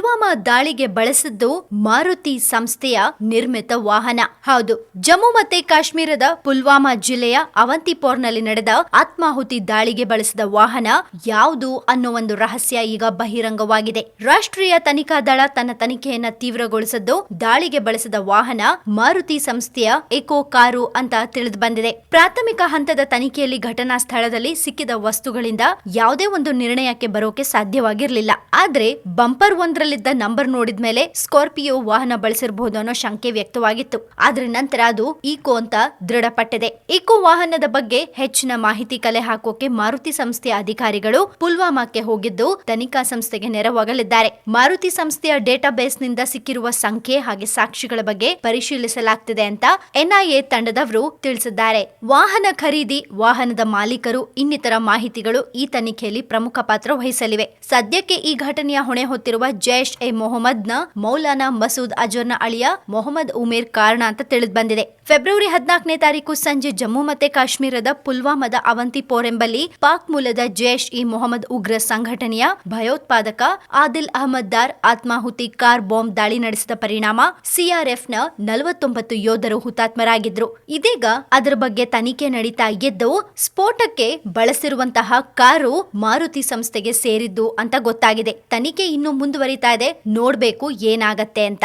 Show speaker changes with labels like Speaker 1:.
Speaker 1: ಪುಲ್ವಾಮಾ ದಾಳಿಗೆ ಬಳಸಿದ್ದು ಮಾರುತಿ ಸಂಸ್ಥೆಯ ನಿರ್ಮಿತ ವಾಹನ. ಹೌದು, ಜಮ್ಮು ಮತ್ತೆ ಕಾಶ್ಮೀರದ ಪುಲ್ವಾಮಾ ಜಿಲ್ಲೆಯ ಅವಂತಿಪೋರ್ನಲ್ಲಿ ನಡೆದ ಆತ್ಮಾಹುತಿ ದಾಳಿಗೆ ಬಳಸಿದ ವಾಹನ ಯಾವುದು ಅನ್ನೋ ಒಂದು ರಹಸ್ಯ ಈಗ ಬಹಿರಂಗವಾಗಿದೆ. ರಾಷ್ಟ್ರೀಯ ತನಿಖಾ ದಳ ತನ್ನ ತನಿಖೆಯನ್ನ ತೀವ್ರಗೊಳಿಸಿದ್ದು ದಾಳಿಗೆ ಬಳಸಿದ ವಾಹನ ಮಾರುತಿ ಸಂಸ್ಥೆಯ ಎಕೋ ಕಾರು ಅಂತ ತಿಳಿದು ಬಂದಿದೆ ಪ್ರಾಥಮಿಕ ಹಂತದ ತನಿಖೆಯಲ್ಲಿ ಘಟನಾ ಸ್ಥಳದಲ್ಲಿ ಸಿಕ್ಕಿದ ವಸ್ತುಗಳಿಂದ ಯಾವುದೇ ಒಂದು ನಿರ್ಣಯಕ್ಕೆ ಬರೋಕೆ ಸಾಧ್ಯವಾಗಿರಲಿಲ್ಲ. ಆದ್ರೆ ಬಂಪರ್ ಒಂದರಲ್ಲಿದ್ದ ನಂಬರ್ ನೋಡಿದ ಮೇಲೆ ಸ್ಕಾರ್ಪಿಯೋ ವಾಹನ ಬಳಸಿರಬಹುದು ಅನ್ನೋ ಶಂಕೆ ವ್ಯಕ್ತವಾಗಿತ್ತು. ಆದ್ರೆ ನಂತರ ಅದು ಈಕೋ ಅಂತ ದೃಢಪಟ್ಟಿದೆ. ಈಕೋ ವಾಹನದ ಬಗ್ಗೆ ಹೆಚ್ಚಿನ ಮಾಹಿತಿ ಕಲೆ ಹಾಕೋಕೆ ಮಾರುತಿ ಸಂಸ್ಥೆಯ ಅಧಿಕಾರಿಗಳು ಪುಲ್ವಾಮಾಕ್ಕೆ ಹೋಗಿದ್ದು ತನಿಖಾ ಸಂಸ್ಥೆಗೆ ನೆರವಾಗಲಿದ್ದಾರೆ. ಮಾರುತಿ ಸಂಸ್ಥೆಯ ಡೇಟಾಬೇಸ್ನಿಂದ ಸಿಕ್ಕಿರುವ ಸಂಖ್ಯೆ ಹಾಗೆ ಸಾಕ್ಷಿಗಳ ಬಗ್ಗೆ ಪರಿಶೀಲಿಸಲಾಗ್ತಿದೆ ಅಂತ ಎನ್ಐಎ ತಂಡದವರು ತಿಳಿಸಿದ್ದಾರೆ. ವಾಹನ ಖರೀದಿ, ವಾಹನದ ಮಾಲೀಕರು, ಇನ್ನಿತರ ಮಾಹಿತಿಗಳು ಈ ತನಿಖೆಯಲ್ಲಿ ಪ್ರಮುಖ ಪಾತ್ರ ವಹಿಸಲಿವೆ. ಸದ್ಯಕ್ಕೆ ಈ ಘಟನೆಯ ಹೊಣೆ ಹೊತ್ತಿರುವ ಜೈಷ್ ಎ ಮೊಹಮ್ಮದ್ನ ಮೌಲಾನಾ ಮಸೂದ್ ಅಜರ್ನ ಅಳಿಯ ಮೊಹಮ್ಮದ್ ಉಮೇರ್ ಕಾರಣ ಅಂತ ತಿಳಿದು ಬಂದಿದೆ. ಫೆಬ್ರವರಿ ಹದಿನಾಲ್ಕನೇ ತಾರೀಕು ಸಂಜೆ ಜಮ್ಮು ಮತ್ತೆ ಕಾಶ್ಮೀರದ ಪುಲ್ವಾಮಾದ ಅವಂತಿಪೋರ್ ಎಂಬಲ್ಲಿ ಪಾಕ್ ಮೂಲದ ಜೈಷ್ ಇ ಮೊಹಮ್ಮದ್ ಉಗ್ರ ಸಂಘಟನೆಯ ಭಯೋತ್ಪಾದಕ ಆದಿಲ್ ಅಹಮದ್ ದಾರ್ ಆತ್ಮಾಹುತಿ ಕಾರ್ ಬಾಂಬ್ ದಾಳಿ ನಡೆಸಿದ ಪರಿಣಾಮ ಸಿಆರ್ಎಫ್ನ ನಲವತ್ತೊಂಬತ್ತು ಯೋಧರು ಹುತಾತ್ಮರಾಗಿದ್ರು. ಇದೀಗ ಅದರ ಬಗ್ಗೆ ತನಿಖೆ ನಡೀತಾ ಇದ್ದು ಸ್ಫೋಟಕ್ಕೆ ಬಳಸಿರುವಂತಹ ಕಾರು ಮಾರುತಿ ಸಂಸ್ಥೆಗೆ ಸೇರಿದ್ದು ಅಂತ ಗೊತ್ತಾಗಿದೆ. ತನಿಖೆ ಇನ್ನು ಮುಂದುವರಿತಾ ಇದೆ ನೋಡ್ಬೇಕು ಏನಾಗತ್ತೆ ಅಂತ.